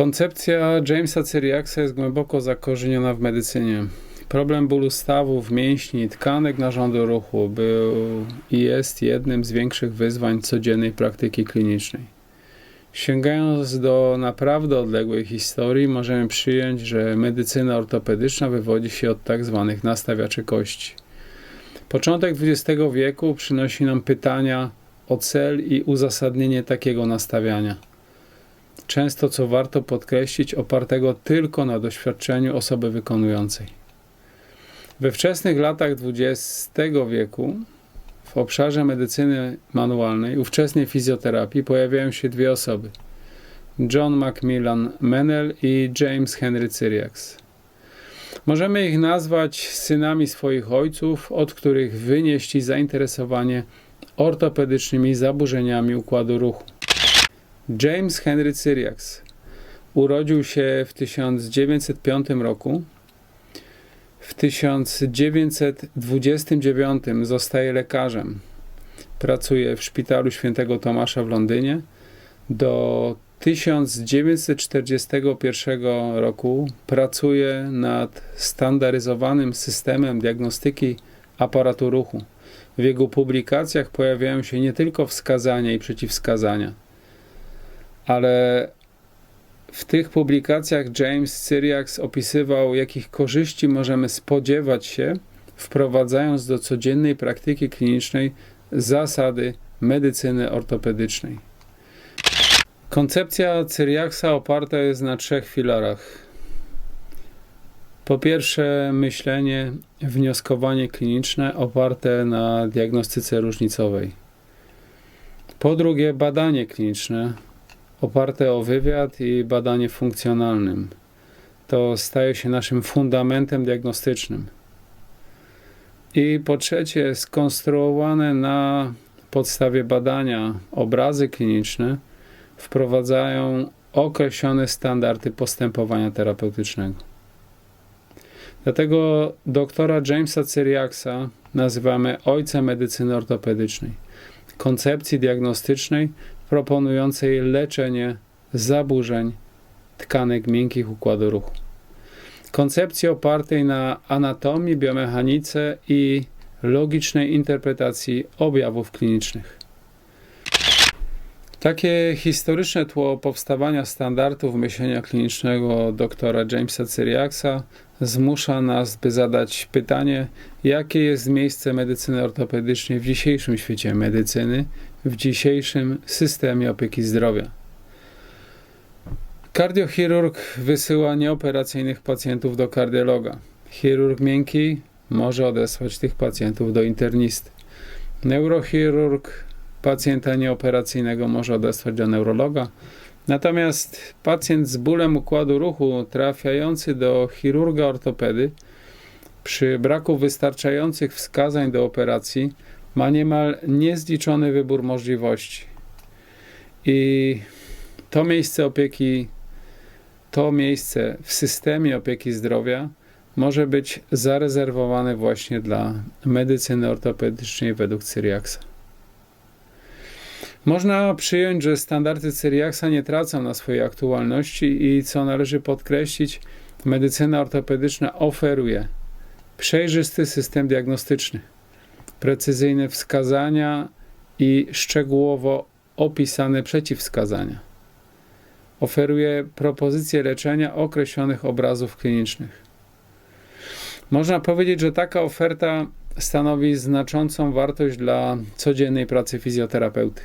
Koncepcja Jamesa Cyriaksa jest głęboko zakorzeniona w medycynie. Problem bólu stawów, mięśni, tkanek narządu ruchu był i jest jednym z większych wyzwań codziennej praktyki klinicznej. Sięgając do naprawdę odległej historii, możemy przyjąć, że medycyna ortopedyczna wywodzi się od tak zwanych nastawiaczy kości. Początek XX wieku przynosi nam pytania o cel i uzasadnienie takiego nastawiania. Często, co warto podkreślić, opartego tylko na doświadczeniu osoby wykonującej. We wczesnych latach XX wieku w obszarze medycyny manualnej, ówczesnej fizjoterapii, pojawiają się dwie osoby: John Macmillan Mennel i James Henry Cyriax. Możemy ich nazwać synami swoich ojców, od których wynieśli zainteresowanie ortopedycznymi zaburzeniami układu ruchu. James Henry Cyriax urodził się w 1905 roku. W 1929 zostaje lekarzem. Pracuje w szpitalu świętego Tomasza w Londynie. Do 1941 roku pracuje nad standaryzowanym systemem diagnostyki aparatu ruchu. W jego publikacjach pojawiają się nie tylko wskazania i przeciwwskazania, ale w tych publikacjach James Cyriax opisywał, jakich korzyści możemy spodziewać się, wprowadzając do codziennej praktyki klinicznej zasady medycyny ortopedycznej. Koncepcja Cyriaxa oparta jest na trzech filarach. Po pierwsze, myślenie, wnioskowanie kliniczne oparte na diagnostyce różnicowej. Po drugie, badanie kliniczne oparte o wywiad i badanie funkcjonalnym. To staje się naszym fundamentem diagnostycznym. I po trzecie, skonstruowane na podstawie badania obrazy kliniczne wprowadzają określone standardy postępowania terapeutycznego. Dlatego doktora Jamesa Cyriaksa nazywamy ojcem medycyny ortopedycznej, koncepcji diagnostycznej proponującej leczenie zaburzeń tkanek miękkich układu ruchu. Koncepcji opartej na anatomii, biomechanice i logicznej interpretacji objawów klinicznych. Takie historyczne tło powstawania standardów myślenia klinicznego doktora Jamesa Cyriaksa zmusza nas, by zadać pytanie, jakie jest miejsce medycyny ortopedycznej w dzisiejszym świecie medycyny, w dzisiejszym systemie opieki zdrowia. Kardiochirurg wysyła nieoperacyjnych pacjentów do kardiologa. Chirurg miękki może odesłać tych pacjentów do internisty. Neurochirurg pacjenta nieoperacyjnego może odesłać do neurologa. Natomiast pacjent z bólem układu ruchu trafiający do chirurga ortopedy przy braku wystarczających wskazań do operacji ma niemal niezliczony wybór możliwości. I to miejsce opieki, to miejsce w systemie opieki zdrowia może być zarezerwowane właśnie dla medycyny ortopedycznej według Cyriaksa. Można przyjąć, że standardy Cyriaksa nie tracą na swojej aktualności i co należy podkreślić, medycyna ortopedyczna oferuje przejrzysty system diagnostyczny, precyzyjne wskazania i szczegółowo opisane przeciwwskazania. Oferuje propozycje leczenia określonych obrazów klinicznych. Można powiedzieć, że taka oferta stanowi znaczącą wartość dla codziennej pracy fizjoterapeuty.